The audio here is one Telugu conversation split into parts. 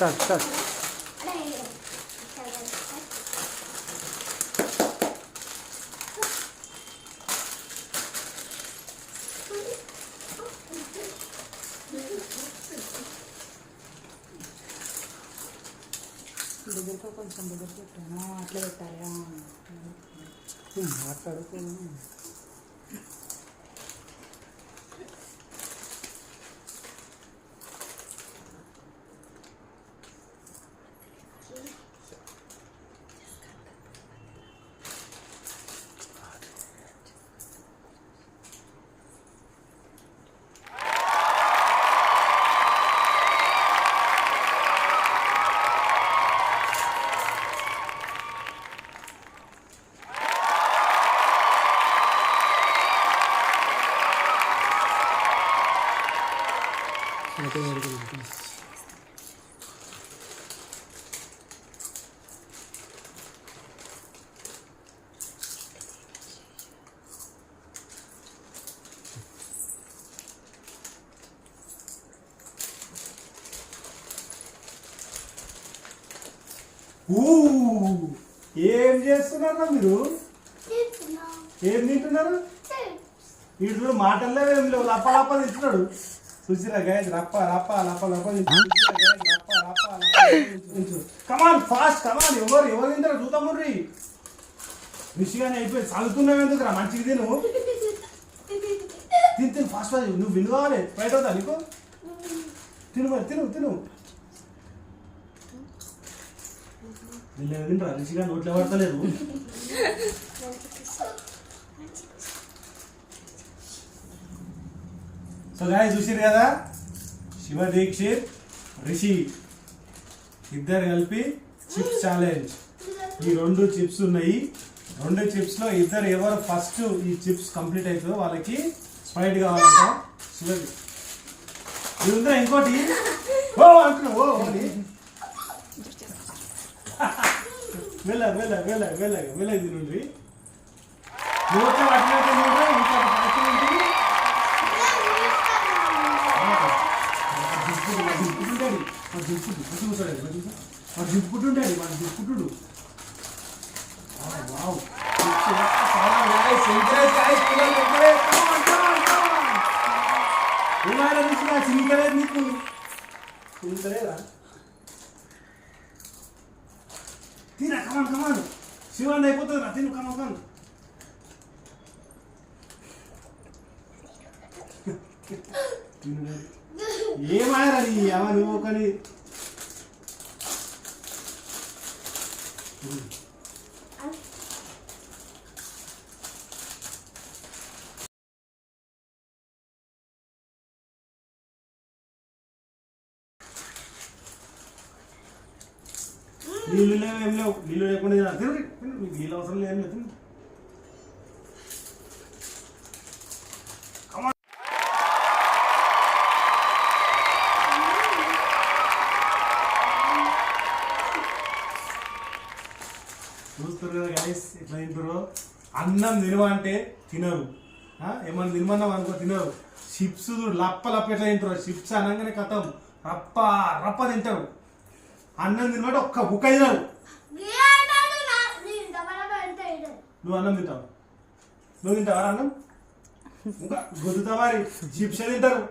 స్టార్ట్ స్టార్ట్ దగ్గరకు కొంచెం దగ్గర పెట్టాను అట్లా పెట్టాలి ఆ. మాట్లాడుకో ఏం చేస్తున్నారా మీరు? ఏం తింటున్నారు? వీడు మాటల్లో ఏం లేవు లప్ప లప్ప తింటున్నాడు. చూసిరా గాయ రప్ప రప్ప లప్ప లప్ప కమాన్ ఫాస్ట్ కమాన్ ఎవరు ఎవరు తింటారు చూద్దాము రీ ఋషిగానే అయిపోయి చదువుతున్నావు ఎందుకురా? మంచిగా తిను. తిని తిను ఫాస్ట్ ఫాస్ట్ నువ్వు విను బయట అవుతా నీకు? తిను మరి తిను తిను. వీళ్ళు తింటారా? ఋషిగా నోట్లో పడతలేదు. సో గాయ చూసిరు కదా? శివ దీక్షిత్ రిషి ఇద్దరు కలిపి చిప్స్ ఛాలెంజ్ ఈ రెండు చిప్స్ ఉన్నాయి. రెండు చిప్స్లో ఇద్దరు ఎవరు ఫస్ట్ ఈ చిప్స్ కంప్లీట్ అవుతుందో వాళ్ళకి స్ప్రైట్ కావాలంట. శివది ఇది ఉందా ఇంకోటి? ఓ అంటున్నా ఓ వెళ్ళ వెళ్ళ వెళ్ళ వెళ్ళ వెళ్ళ ఇది నుండి నోట్లో పట్టినట్టు ఇంకా పక్కన ఉంటుంది దిప్పుకుంటుంటాడు మన దిప్పుకుంటుడు వావ్ ఏమైనా చింతలేదు నీకు చింతలేదా తిన కమాన్ కమాన్. శివాన్ని అయిపోతుంది రా తిను కమాన్ కమాన్. ఏమాయరా నీ అమ్మ నువ్వు ఒకని? నీళ్ళు లేవు ఏం లేవు. నీళ్ళు లేకుండా తినాలి. మీకు నీళ్ళు అవసరం లేదు లేదు తిను. చూస్తారు కదా గైస్ ఎట్లా తింటారో అన్నం తినవా అంటే తినరు. ఏమన్నా తినమన్నాం అనుకో తినరు. చిప్స్ లప్ప లప్ప ఎట్లా తింటారు చిప్స్ అనగానే కథం. రప్ప రప్ప తింటారు. అన్నం తినమాట ఒక్క కుక్క తినరు నువ్వు అన్నం తింటావు? నువ్వు తింటావా అన్నం? ఇంకా గుద్దుతావారి చిప్స్ తింటారు.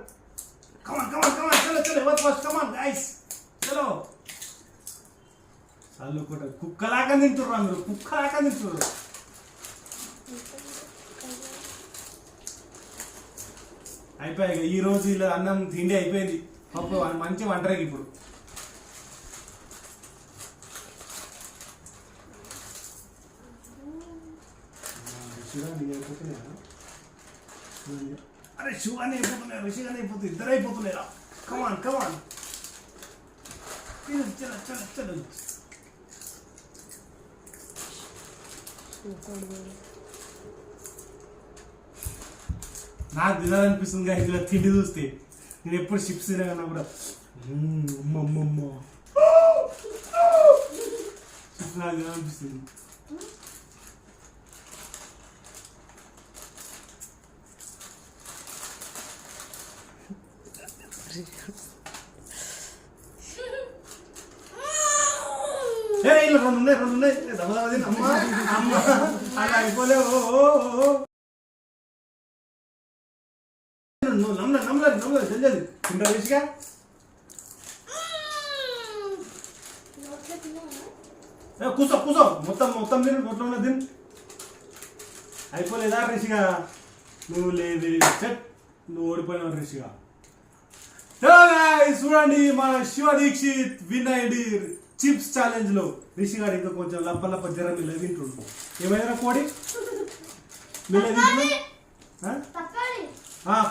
Come on come on come on చలో చలో ఎవరు ఫస్ట్ కమాన్ గైస్ చలో చల్లు కూడా కుక్కలాగా తింటుర్రు అందరు కుక్కలాగా తింటుర్రు. అయిపోయాయి ఈ రోజు ఇలా అన్నం తిండి అయిపోయింది. పప్పు మంచి వంటరకి ఇప్పుడు. అరే శివాని అయిపోతున్నాయి ఋషిగానే అయిపోతుంది ఇద్దరు అయిపోతున్నాయి కమాన్ కమాన్ చల చల చల నాకు తినాలనిపిస్తుంది కానీ ఇలా తిండి చూస్తే. నేను ఎప్పుడు చిప్స్ తినగలన్నా కూడా. మ్మ్, అమ్మ, అమ్మ, అమ్మ. చిప్స్ నాకు తినాలనిపిస్తుంది ఉన్నాయి రెండు ఉన్నాయి దమ దమ తిను. అమ్మా అమ్మా అలా అయిపోలేవు ఓ, ఓ, ఓ. నువ్వు నమ్మల నమ్మలేదు నమ్మలేదు తెలియదు తింటా రిషిగా ఏ, కూసో కూసో మొత్తం మొత్తం తిను మొత్తం ఉన్నది అయిపోలేదా రిషిగా నువ్వు లేదు చెట్ నువ్వు ఓడిపోయినావు రిషిగా చూడండి మన శివ దీక్షిత్ విన్ అయ్యింది చిప్స్ ఛాలెంజ్లో రిషి గారు ఇంకా కొంచెం లప్ప లప్ప జ్వరం మిల్ల తింటుండు ఏమైనా కోడి? మిల్ల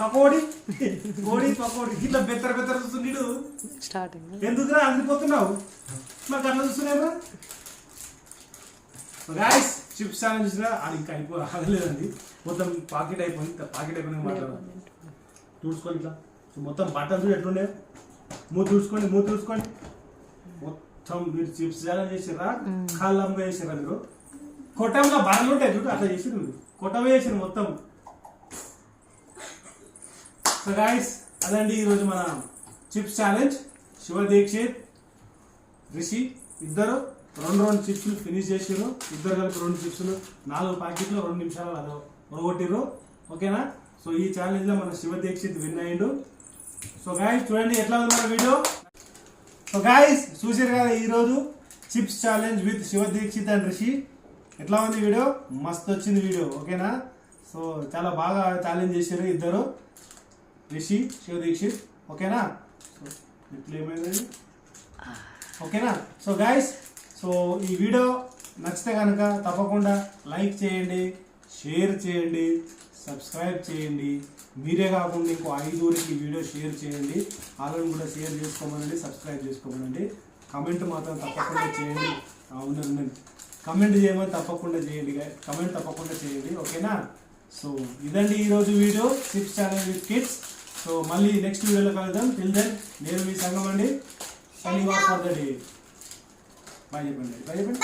పకోడి. కోడి పకోడి. ఇట్లా బెత్తర బెత్తర చూస్తున్నాడు స్టార్టింగ్ ఎందుకురా అందిపోతున్నావు మాకు అట్లా చూస్తున్నారా గాయస్ చిప్స్ ఛాలెంజ్ అది ఇంకా అయిపో ఆగలేదండి. మొత్తం పాకెట్ అయిపోయింది. పాకెట్ అయిపోయింది మాట్లాడు చూసుకోండి ఇట్లా. మొత్తం బట్టలు చూడు ఎట్లుండే మూత చూసుకోండి మూత చూసుకోండి. మొత్తం మీరు చిప్స్ ఛాలెంజ్ చేసిర్రా? కాళ్ళంబ చేసిర్రా మీరు? కొట్టంలో బాగా ఉంటాయి చూడు అట్లా చేసిరు మీరు. కొట్టమే చేసిరు మొత్తం. సో గాయస్ అదండి ఈరోజు మన చిప్స్ ఛాలెంజ్ శివ దీక్షిత్ రిషి ఇద్దరు రెండు రెండు చిప్స్లు ఫినిష్ చేసిర్రు. ఇద్దరు కలిపి రెండు చిప్స్లు నాలుగు ప్యాకెట్లు రెండు నిమిషాలు అదో ఒడగొట్టిర్రు ఓకేనా? సో ఈ ఛాలెంజ్లో మన శివ దీక్షిత్ విన్ అయ్యిండు సో గాయస్ చూడండి ఎట్లా ఉంది మన వీడియో సో గాయస్ చూసారు కదా ఈరోజు chips challenge with Shiva Dixit and Rishi. ఎట్లా ఉంది వీడియో మస్తు వచ్చింది వీడియో ఓకేనా? సో చాలా బాగా ఛాలెంజ్ చేశారు ఇద్దరు. రిషి శివ దీక్షిత్ ఓకేనా? సో ఇట్లా ఏమైంది? ఓకేనా? సో గాయస్ సో ఈ వీడియో నచ్చితే కనుక తప్పకుండా లైక్ చేయండి. షేర్ చేయండి సబ్స్క్రైబ్ చేయండి. మీరే కాకుండా ఇంకో ఐదుగురికి వీడియో షేర్ చేయండి. వాళ్ళని కూడా షేర్ చేసుకోమనండి సబ్స్క్రైబ్ చేసుకోమనండి. కమెంట్ మాత్రం తప్పకుండా చేయండి. అవునండి కమెంట్ చేయమని తప్పకుండా చేయండి కమెంట్ తప్పకుండా చేయండి. ఓకేనా? సో ఇదండి ఈరోజు video six channel with kids so మళ్ళీ నెక్స్ట్ వీడియోలో కలుద్దాం. టిల్ దెన్ నేను మీ సంగం అండి signing for the day bye చెప్పండి బాయ్ చెప్పండి.